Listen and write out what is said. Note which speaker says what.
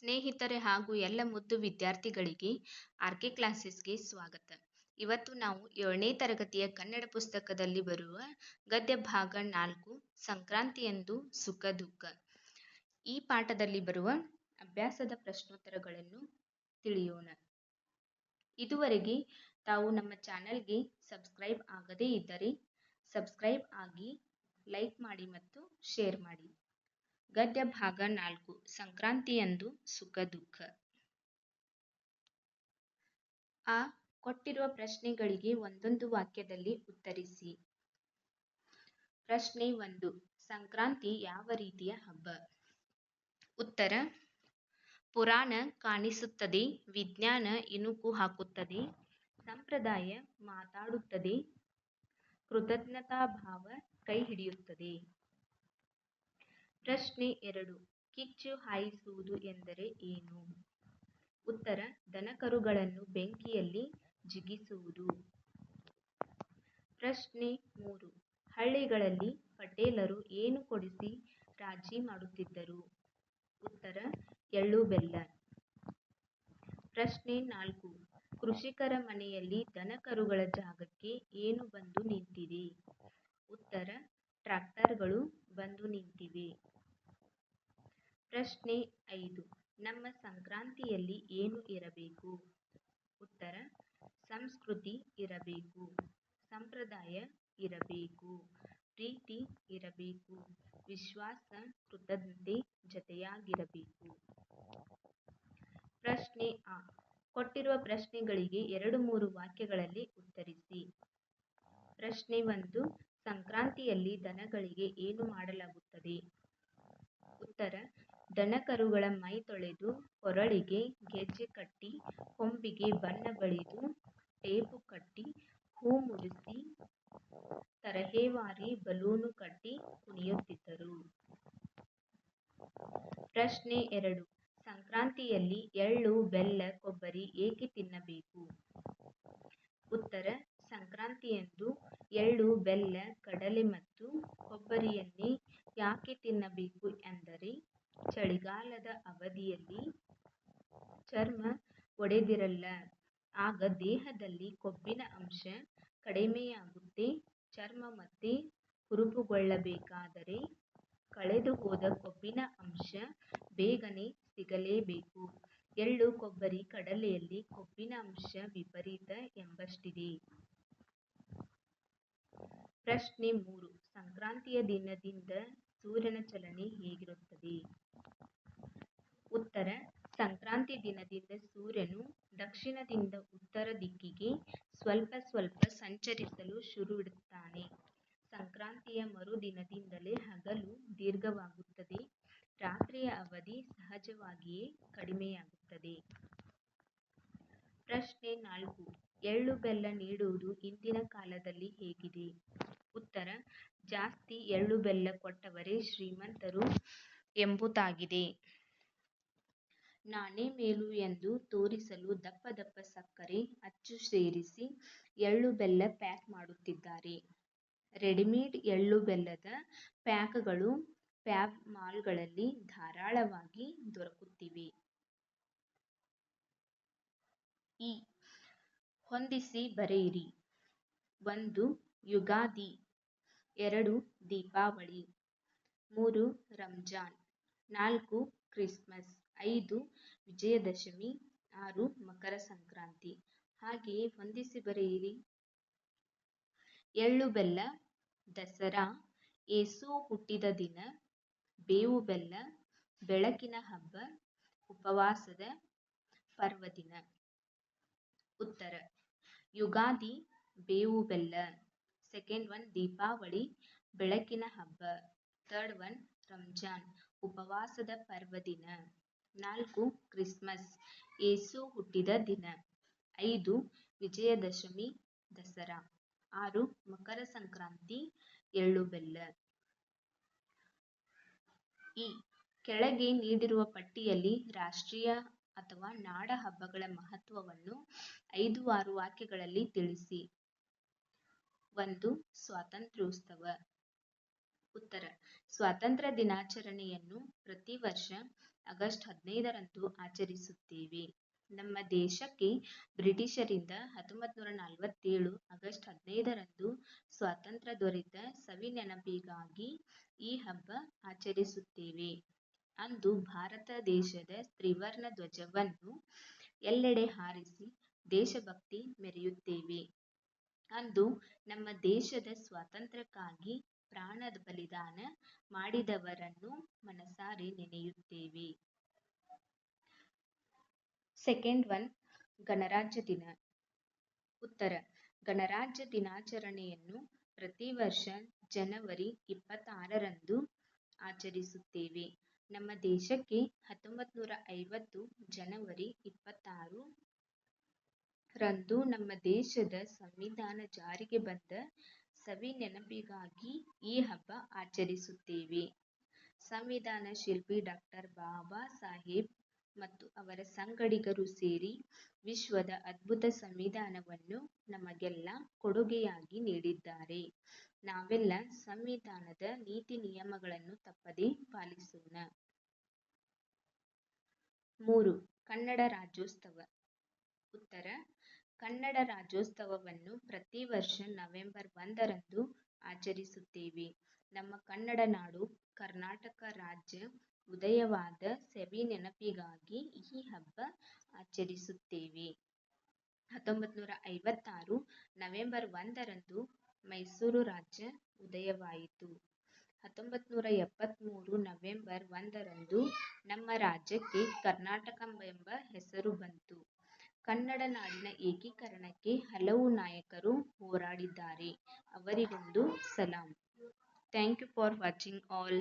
Speaker 1: ಸ್ನೇಹಿತರೆ ಹಾಗೂ ಎಲ್ಲ ಮುದ್ದು ವಿದ್ಯಾರ್ಥಿಗಳಿಗೆ ಆರ್ ಕೆ ಕ್ಲಾಸಸ್ಗೆ ಸ್ವಾಗತ. ಇವತ್ತು ನಾವು ಏಳನೇ ತರಗತಿಯ ಕನ್ನಡ ಪುಸ್ತಕದಲ್ಲಿ ಬರುವ ಗದ್ಯ ಭಾಗ ನಾಲ್ಕು ಸಂಕ್ರಾಂತಿಯಂದು ಸುಖ ದುಃಖ. ಈ ಪಾಠದಲ್ಲಿ ಬರುವ ಅಭ್ಯಾಸದ ಪ್ರಶ್ನೋತ್ತರಗಳನ್ನು ತಿಳಿಯೋಣ. ಇದುವರೆಗೆ ತಾವು ನಮ್ಮ ಚಾನಲ್ಗೆ ಸಬ್ಸ್ಕ್ರೈಬ್ ಆಗದೇ ಇದ್ದರೆ ಸಬ್ಸ್ಕ್ರೈಬ್ ಆಗಿ ಲೈಕ್ ಮಾಡಿ ಮತ್ತು ಶೇರ್ ಮಾಡಿ. ಗದ್ಯ ಭಾಗ ನಾಲ್ಕು, ಸಂಕ್ರಾಂತಿಯಂದು ಸುಖ ದುಃಖ ಆ, ಕೊಟ್ಟಿರುವ ಪ್ರಶ್ನೆಗಳಿಗೆ ಒಂದೊಂದು ವಾಕ್ಯದಲ್ಲಿ ಉತ್ತರಿಸಿ. ಪ್ರಶ್ನೆ ಒಂದು, ಸಂಕ್ರಾಂತಿ ಯಾವ ರೀತಿಯ ಹಬ್ಬ? ಉತ್ತರ, ಪುರಾಣ ಕಾಣಿಸುತ್ತದೆ, ವಿಜ್ಞಾನ ಇಣುಕು ಹಾಕುತ್ತದೆ, ಸಂಪ್ರದಾಯ ಮಾತಾಡುತ್ತದೆ, ಕೃತಜ್ಞತಾಭಾವ ಕೈ ಹಿಡಿಯುತ್ತದೆ. ಪ್ರಶ್ನೆ ಎರಡು, ಕಿಚ್ಚು ಹಾಯಿಸುವುದು ಎಂದರೆ ಏನು? ಉತ್ತರ, ದನಕರುಗಳನ್ನು ಬೆಂಕಿಯಲ್ಲಿ ಜಿಗಿಸುವುದು. ಪ್ರಶ್ನೆ ಮೂರು, ಹಳ್ಳಿಗಳಲ್ಲಿ ಪಟೇಲರು ಏನು ಕೊಡಿಸಿ ರಾಜಿ ಮಾಡುತ್ತಿದ್ದರು? ಉತ್ತರ, ಎಳ್ಳು ಬೆಲ್ಲ. ಪ್ರಶ್ನೆ ನಾಲ್ಕು, ಕೃಷಿಕರ ಮನೆಯಲ್ಲಿ ದನಕರುಗಳ ಜಾಗಕ್ಕೆ ಏನು ಬಂದು ನಿಂತಿದೆ? ಉತ್ತರ ಟ್ರ್ಯಾಕ್ಟರ್ಗಳು ಬಂದು ನಿಂತಿವೆ. ಪ್ರಶ್ನೆ ಐದು. ನಮ್ಮ ಸಂಕ್ರಾಂತಿಯಲ್ಲಿ ಏನು ಇರಬೇಕು? ಉತ್ತರ, ಸಂಸ್ಕೃತಿ ಇರಬೇಕು, ಸಂಪ್ರದಾಯ ಇರಬೇಕು, ಪ್ರೀತಿ ಇರಬೇಕು, ವಿಶ್ವಾಸ, ಕೃತಜ್ಞತೆ ಜತೆಯಾಗಿರಬೇಕು. ಪ್ರಶ್ನೆ ಆ. ಕೊಟ್ಟಿರುವ ಪ್ರಶ್ನೆಗಳಿಗೆ ಎರಡು ಮೂರು ವಾಕ್ಯಗಳಲ್ಲಿ ಉತ್ತರಿಸಿ. ಪ್ರಶ್ನೆ ಒಂದು, ಸಂಕ್ರಾಂತಿಯಲ್ಲಿ ದನಗಳಿಗೆ ಏನು ಮಾಡಲಾಗುತ್ತದೆ? ಉತ್ತರ ದನಕರುಗಳ ಮೈ ತೊಳೆದು ಕೊರಳಿಗೆ ಗೆಜ್ಜೆ ಕಟ್ಟಿ, ಕೊಂಬಿಗೆ ಬಣ್ಣ ಬಳಿದು ಟೇಪು ಕಟ್ಟಿ, ಹೂ ಮುಡಿಸಿ ತರಹೇವಾರಿ ಬಲೂನು ಕಟ್ಟಿ ಕುಣಿಯುತ್ತಿದ್ದರು. ಪ್ರಶ್ನೆ ಎರಡು. ಸಂಕ್ರಾಂತಿಯಲ್ಲಿ ಎಳ್ಳು, ಬೆಲ್ಲ, ಕೊಬ್ಬರಿ ಏಕೆ ತಿನ್ನಬೇಕು? ಉತ್ತರ. ಸಂಕ್ರಾಂತಿಯಂದು ಎಳ್ಳು, ಬೆಲ್ಲ, ಕಡಲೆ ಮತ್ತು ಕೊಬ್ಬರಿಯನ್ನೇ ಯಾಕೆ ತಿನ್ನಬೇಕು ಎಂದರೆ ಚಳಿಗಾಲದ ಅವಧಿಯಲ್ಲಿ ಚರ್ಮ ಒಡೆದಿರಲ್ಲ. ಆಗ ದೇಹದಲ್ಲಿ ಕೊಬ್ಬಿನ ಅಂಶ ಕಡಿಮೆಯಾಗುತ್ತೆ. ಚರ್ಮ ಮತ್ತೆ ಹುರುಪುಗೊಳ್ಳಬೇಕಾದರೆ ಕಳೆದು ಹೋದ ಕೊಬ್ಬಿನ ಅಂಶ ಬೇಗನೆ ಸಿಗಲೇಬೇಕು. ಎಳ್ಳು ಕೊಬ್ಬರಿ ಕಡಲೆಯಲ್ಲಿ ಕೊಬ್ಬಿನ ಅಂಶ ವಿಪರೀತ ಎಂಬಷ್ಟಿದೆ. ಪ್ರಶ್ನೆ ಮೂರು. ಸಂಕ್ರಾಂತಿಯ ದಿನದಿಂದ ಸೂರ್ಯನ ಚಲನೆ ಹೇಗಿರುತ್ತದೆ? ಉತ್ತರ, ಸಂಕ್ರಾಂತಿ ದಿನದಿಂದ ಸೂರ್ಯನು ದಕ್ಷಿಣದಿಂದ ಉತ್ತರ ದಿಕ್ಕಿಗೆ ಸ್ವಲ್ಪ ಸ್ವಲ್ಪ ಸಂಚರಿಸಲು ಶುರುವಿಡುತ್ತಾನೆ. ಸಂಕ್ರಾಂತಿಯ ಮರುದಿನದಿಂದಲೇ ಹಗಲು ದೀರ್ಘವಾಗುತ್ತದೆ. ರಾತ್ರಿಯ ಅವಧಿ ಸಹಜವಾಗಿಯೇ ಕಡಿಮೆಯಾಗುತ್ತದೆ. ಪ್ರಶ್ನೆ ನಾಲ್ಕು. ಎಳ್ಳು ಬೆಲ್ಲ ನೀಡುವುದು ಇಂದಿನ ಕಾಲದಲ್ಲಿ ಹೇಗಿದೆ? ಉತ್ತರ, ಜಾಸ್ತಿ ಎಳ್ಳು ಬೆಲ್ಲ ಕೊಟ್ಟವರೇ ಶ್ರೀಮಂತರು ಎಂಬುದಾಗಿದೆ. ನಾನೇ ಮೇಲು ಎಂದು ತೋರಿಸಲು ದಪ್ಪ ದಪ್ಪ ಸಕ್ಕರೆ ಅಚ್ಚು ಸೇರಿಸಿ ಎಳ್ಳು ಬೆಲ್ಲ ಪ್ಯಾಕ್ ಮಾಡುತ್ತಿದ್ದಾರೆ. ರೆಡಿಮೇಡ್ ಎಳ್ಳು ಬೆಲ್ಲದ ಪ್ಯಾಕ್ಗಳು ಫ್ಯಾಬ್ ಮಾಲ್ಗಳಲ್ಲಿ ಧಾರಾಳವಾಗಿ ದೊರಕುತ್ತಿವೆ. ಈ, ಹೊಂದಿಸಿ ಬರೆಯಿರಿ. ಒಂದು ಯುಗಾದಿ ಎರಡು ದೀಪಾವಳಿ, ಮೂರು ರಂಜಾನ್, ನಾಲ್ಕು ಕ್ರಿಸ್ಮಸ್, ಐದು ವಿಜಯದಶಮಿ, ಆರು ಮಕರ ಸಂಕ್ರಾಂತಿ. ಹಾಗೆಯೇ ಹೊಂದಿಸಿ ಬರೆಯಿರಿ. ಎಳ್ಳು ಬೆಲ್ಲ, ದಸರಾ, ಏಸು ಹುಟ್ಟಿದ ದಿನ, ಬೇವು ಬೆಲ್ಲ, ಬೆಳಕಿನ ಹಬ್ಬ, ಉಪವಾಸದ ಪರ್ವದಿನ. ಉತ್ತರ, ಯುಗಾದಿ ಬೇವು ಬೆಲ್ಲ. ಸೆಕೆಂಡ್ ಒನ್ ದೀಪಾವಳಿ ಬೆಳಕಿನ ಹಬ್ಬ. ಥರ್ಡ್ ಒನ್ ರಂಜಾನ್ ಉಪವಾಸದ ಪರ್ವದಿನ. ನಾಲ್ಕು ಕ್ರಿಸ್ಮಸ್ ಏಸು ಹುಟ್ಟಿದ ದಿನ. ಐದು, ವಿಜಯದಶಮಿ, ದಸರಾ. ಆರು, ಮಕರ ಸಂಕ್ರಾಂತಿ, ಎಳ್ಳು ಬೆಲ್ಲ. ಈ ಕೆಳಗೆ ನೀಡಿರುವ ಪಟ್ಟಿಯಲ್ಲಿ ರಾಷ್ಟ್ರೀಯ ಅಥವಾ ನಾಡ ಹಬ್ಬಗಳ ಮಹತ್ವವನ್ನು ಐದು, ಆರು ವಾಕ್ಯಗಳಲ್ಲಿ ತಿಳಿಸಿ. ಒಂದು ಸ್ವಾತಂತ್ರ್ಯೋತ್ಸವ ಉತ್ತರ, ಸ್ವಾತಂತ್ರ್ಯ ದಿನಾಚರಣೆಯನ್ನು ಪ್ರತಿ ವರ್ಷ ಆಗಸ್ಟ್ ಹದಿನೈದರಂದು ಆಚರಿಸುತ್ತೇವೆ. ನಮ್ಮ ದೇಶಕ್ಕೆ ಬ್ರಿಟಿಷರಿಂದ ಹತ್ತೊಂಬತ್ತು ನೂರ ನಲವತ್ತೇಳು ಆಗಸ್ಟ್ ಹದಿನೈದರಂದು ಸ್ವಾತಂತ್ರ್ಯ ದೊರೆತ ಸವಿ ನೆನಪಿಗಾಗಿ ಈ ಹಬ್ಬ ಆಚರಿಸುತ್ತೇವೆ. ಅಂದು ಭಾರತ ದೇಶದ ತ್ರಿವರ್ಣ ಧ್ವಜವನ್ನು ಎಲ್ಲೆಡೆ ಹಾರಿಸಿ ದೇಶಭಕ್ತಿ ಮೆರೆಯುತ್ತೇವೆ. ಅಂದು ನಮ್ಮ ದೇಶದ ಸ್ವಾತಂತ್ರ್ಯಕ್ಕಾಗಿ ಪ್ರಾಣ ಬಲಿದಾನ ಮಾಡಿದವರನ್ನು ಮನಸಾರೆ ನೆನೆಯುತ್ತೇವೆ. ಸೆಕೆಂಡ್ ಒನ್, ಗಣರಾಜ್ಯ ದಿನ. ಉತ್ತರ, ಗಣರಾಜ್ಯ ದಿನಾಚರಣೆಯನ್ನು ಪ್ರತಿ ವರ್ಷ ಜನವರಿ ಇಪ್ಪತ್ತಾರರಂದು ಆಚರಿಸುತ್ತೇವೆ. ನಮ್ಮ ದೇಶಕ್ಕೆ ಹತ್ತೊಂಬತ್ತು ನೂರ ಐವತ್ತು ಜನವರಿ ಇಪ್ಪತ್ತಾರು ರಂದು ನಮ್ಮ ದೇಶದ ಸಂವಿಧಾನ ಜಾರಿಗೆ ಬಂದ ಸವಿ ನೆನಪಿಗಾಗಿ ಈ ಹಬ್ಬ ಆಚರಿಸುತ್ತೇವೆ. ಸಂವಿಧಾನ ಶಿಲ್ಪಿ ಡಾಕ್ಟರ್ ಬಾಬಾ ಸಾಹೇಬ್ ಮತ್ತು ಅವರ ಸಂಗಡಿಗರು ಸೇರಿ ವಿಶ್ವದ ಅದ್ಭುತ ಸಂವಿಧಾನವನ್ನು ನಮಗೆಲ್ಲ ಕೊಡುಗೆಯಾಗಿ ನೀಡಿದ್ದಾರೆ. ನಾವೆಲ್ಲ ಸಂವಿಧಾನದ ನೀತಿ ನಿಯಮಗಳನ್ನು ತಪ್ಪದೇ ಪಾಲಿಸೋಣ. ಮೂರು, ಕನ್ನಡ ರಾಜ್ಯೋತ್ಸವ. ಉತ್ತರ ಕನ್ನಡ ರಾಜ್ಯೋತ್ಸವವನ್ನು ಪ್ರತಿ ವರ್ಷ ನವೆಂಬರ್ ಒಂದರಂದು ಆಚರಿಸುತ್ತೇವೆ. ನಮ್ಮ ಕನ್ನಡ ನಾಡು ಕರ್ನಾಟಕ ರಾಜ್ಯ ಉದಯವಾದ ಸವಿ ನೆನಪಿಗಾಗಿ ಈ ಹಬ್ಬ ಆಚರಿಸುತ್ತೇವೆ. ಹತ್ತೊಂಬತ್ತು ನೂರ ಐವತ್ತಾರು ನವೆಂಬರ್ ಒಂದರಂದು ಮೈಸೂರು ರಾಜ್ಯ ಉದಯವಾಯಿತು. ಹತ್ತೊಂಬತ್ತು ನೂರ ಎಪ್ಪತ್ತ್ಮೂರು ನವೆಂಬರ್ ಒಂದರಂದು ನಮ್ಮ ರಾಜ್ಯಕ್ಕೆ ಕರ್ನಾಟಕ ಎಂಬ ಹೆಸರು ಬಂತು. ಕನ್ನಡ ನಾಡಿನ ಏಕೀಕರಣಕ್ಕೆ ಹಲವು ನಾಯಕರು ಹೋರಾಡಿದ್ದಾರೆ. ಅವರಿಗೊಂದು ಸಲಾಂ. Thank you for watching all.